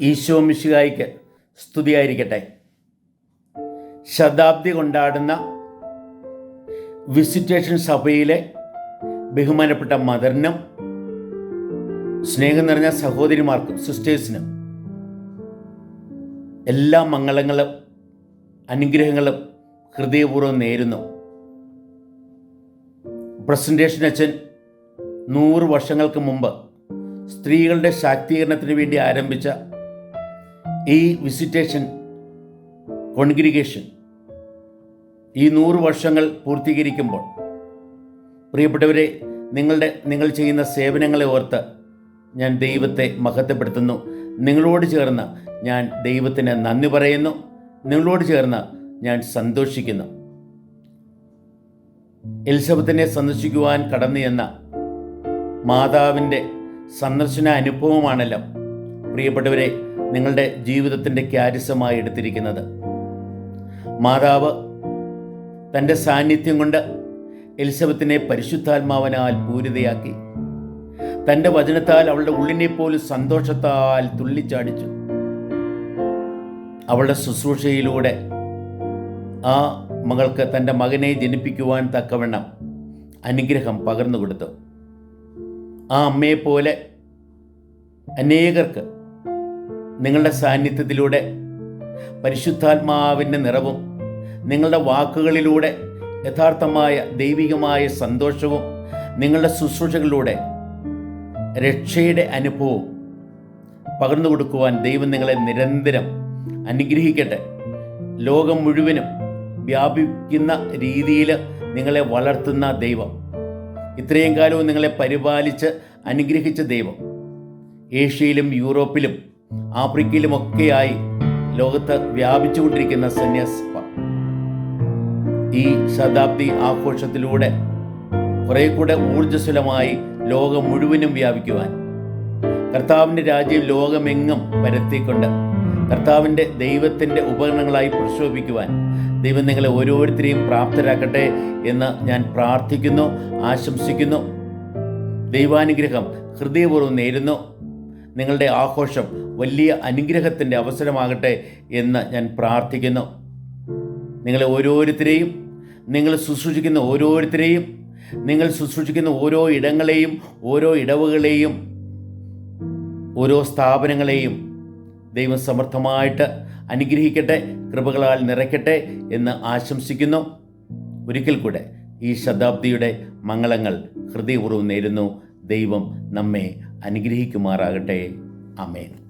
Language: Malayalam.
ഈശോ മിശുകായിക്ക് സ്തുതിയായിരിക്കട്ടെ. ശതാബ്ദി കൊണ്ടാടുന്ന വിസിറ്റേഷൻ സഭയിലെ ബഹുമാനപ്പെട്ട മദറിനും സ്നേഹം നിറഞ്ഞ സഹോദരിമാർക്കും സിസ്റ്റേഴ്സിനും എല്ലാ മംഗളങ്ങളും അനുഗ്രഹങ്ങളും ഹൃദയപൂർവം നേരുന്നു. പ്രസന്റേഷൻ അച്ഛൻ നൂറ് വർഷങ്ങൾക്ക് മുമ്പ് സ്ത്രീകളുടെ ശാക്തീകരണത്തിന് വേണ്ടി ആരംഭിച്ച ഈ വിസിറ്റേഷൻ കോൺഗ്രിഗേഷൻ ഈ നൂറ് വർഷങ്ങൾ പൂർത്തീകരിക്കുമ്പോൾ പ്രിയപ്പെട്ടവരെ നിങ്ങളുടെ നിങ്ങൾ ചെയ്യുന്ന സേവനങ്ങളെ ഓർത്ത് ഞാൻ ദൈവത്തെ മഹത്വപ്പെടുത്തുന്നു. നിങ്ങളോട് ചേർന്ന് ഞാൻ ദൈവത്തിന് നന്ദി പറയുന്നു. നിങ്ങളോട് ചേർന്ന് ഞാൻ സന്തോഷിക്കുന്നു. എലിസബത്തിനെ സന്ദർശിക്കുവാൻ കടന്നു ചെന്ന മാതാവിന്റെ സന്ദർശന അനുഭവമാണല്ലോ. പ്രിയപ്പെട്ടവരെ നിങ്ങളുടെ ജീവിതത്തിന്റെ ക്യാരിസമായി എടുത്തിരിക്കുന്നത്. മാതാവ് തന്റെ സാന്നിധ്യം കൊണ്ട് എലിസബത്തിനെ പരിശുദ്ധാത്മാവനാൽ പൂരിതയാക്കി. തന്റെ വചനത്താൽ അവളുടെ ഉള്ളിനെ പോലും സന്തോഷത്താൽ തുള്ളിച്ചാടിച്ചു. അവളുടെ ശുശ്രൂഷയിലൂടെ ആ മകൾക്ക് തന്റെ മകനെ ജനിപ്പിക്കുവാൻ തക്കവണ്ണം അനുഗ്രഹം പകർന്നു കൊടുത്തു ആ അമ്മയെപ്പോലെ അനേകർക്ക് നിങ്ങളുടെ സാന്നിധ്യത്തിലൂടെ പരിശുദ്ധാത്മാവിന്റെ നിറവും നിങ്ങളുടെ വാക്കുകളിലൂടെ യഥാർത്ഥമായ ദൈവികമായ സന്തോഷവും നിങ്ങളുടെ ശുശ്രൂഷകളിലൂടെ രക്ഷയുടെ അനുഭവവും പകർന്നു കൊടുക്കുവാൻ ദൈവം നിങ്ങളെ നിരന്തരം അനുഗ്രഹിക്കട്ടെ. ലോകം മുഴുവനും വ്യാപിക്കുന്ന രീതിയിൽ നിങ്ങളെ വളർത്തുന്ന ദൈവം. ഇത്രയും കാലവും നിങ്ങളെ പരിപാലിച്ച് അനുഗ്രഹിച്ച ദൈവം. ഏഷ്യയിലും യൂറോപ്പിലും ആഫ്രിക്കയിലുമൊക്കെയായി ലോകത്ത് വ്യാപിച്ചുകൊണ്ടിരിക്കുന്ന സന്യാസഭ ഈ ശതാബ്ദി ആഘോഷത്തിലൂടെ കുറെ കൂടെ ഊർജസ്വലമായി ലോകം മുഴുവനും വ്യാപിക്കുവാൻ. കർത്താവിന്റെ രാജ്യം ലോകമെങ്ങും പരത്തിക്കൊണ്ട് കർത്താവിന്റെ ദൈവത്തിന്റെ ഉപകരണങ്ങളായി പ്രക്ഷോഭിക്കുവാൻ ദൈവം നിങ്ങളെ ഓരോരുത്തരെയും പ്രാപ്തരാക്കട്ടെ എന്ന് ഞാൻ പ്രാർത്ഥിക്കുന്നു ആശംസിക്കുന്നു. ദൈവാനുഗ്രഹം ഹൃദയപൂർവം നേരുന്നു. നിങ്ങളുടെ ആഘോഷം വലിയ അനുഗ്രഹത്തിന്റെ അവസരമാകട്ടെ എന്ന് ഞാൻ പ്രാർത്ഥിക്കുന്നു. നിങ്ങളെ ഓരോരുത്തരെയും നിങ്ങൾ ശുശ്രൂഷിക്കുന്ന ഓരോരുത്തരെയും നിങ്ങൾ ശുശ്രൂഷിക്കുന്ന ഓരോ ഇടങ്ങളെയും ഓരോ ഇടവുകളെയും ഓരോ സ്ഥാപനങ്ങളെയും ദൈവം സമർത്ഥമായിട്ട് അനുഗ്രഹിക്കട്ടെ കൃപകളാൽ നിറയ്ക്കട്ടെ എന്ന് ആശംസിക്കുന്നു. ഒരിക്കൽ കൂടെ ഈ ശതാബ്ദിയുടെ മംഗളങ്ങൾ ഹൃദയപൂർവം നേരുന്നു. ദൈവം നമ്മെ അനുഗ്രഹിക്കുമാറാകട്ടെ. അമേൻ